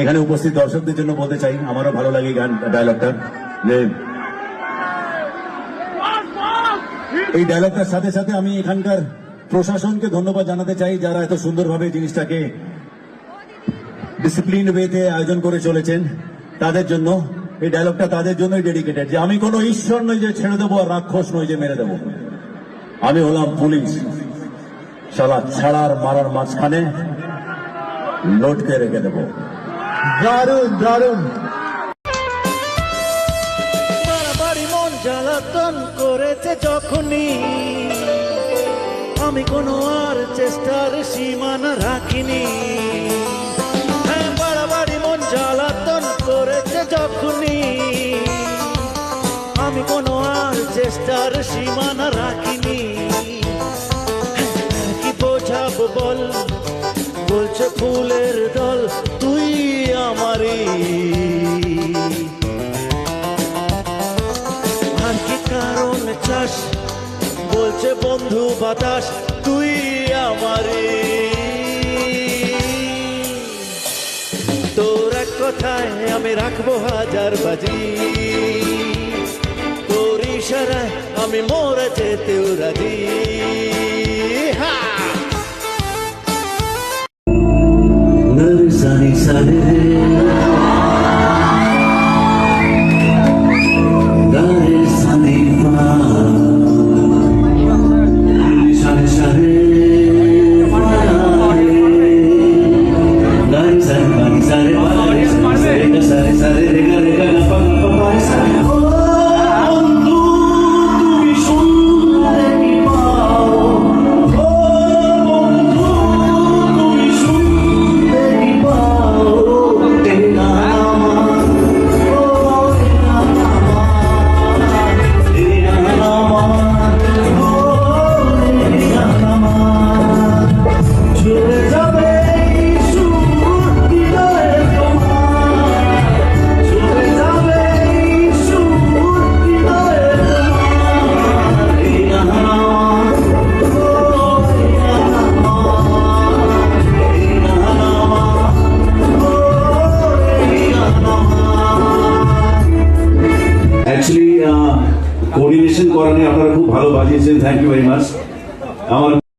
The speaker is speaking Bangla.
এখানে উপস্থিত দর্শকদের জন্য বলতে চাই, আমারও ভালো লাগে গান ডায়লগটা যে এই ডায়লগটার সাথে সাথে আমি এখানকার প্রশাসনকে ধন্যবাদ জানাতে চাই, যারা এত সুন্দরভাবে জিনিসটাকে ডিসিপ্লিন ওয়েতে আয়োজন করে চলেছেন তাদের জন্য। এই ডায়লগটা তাদের জন্যই ডেডিকেটেড যে আমি কোনো ঈশ্বর নই যে ছেড়ে দেবো আর রাক্ষস নই যে মেরে দেবো। আমি হলাম পুলিশ। শালা ছাড়ার মারার মাঝখানে লোটকে রেখে দেবো। দারুণ দারুণ। বাড়াবাড়ি মন জ্বালাতন করেছে যখনই। আমি কোনো আর চেষ্টার সীমানা রাখিনি। হ্যাঁ বাড়াবাড়ি মন জ্বালাতন করেছে যখনই। আমি কোনো আর চেষ্টার সীমানা রাখিনি। হ্যাঁ, কি বোঝাবো বল? আমারই আর কি কারণ চাস? বলছে বন্ধু বাতাস, তুই আমারে। তোর এক কথায় আমি রাখব হাজার বাজি। তোর ইশারায় আমি মরে যেতেও রাজি। হা! Sare, sare, sare, sare, sare, sare, coordination করা নিয়ে আপনারা খুব ভালো বাজিয়েছেন। থ্যাংক ইউ ভেরি মাচ আমার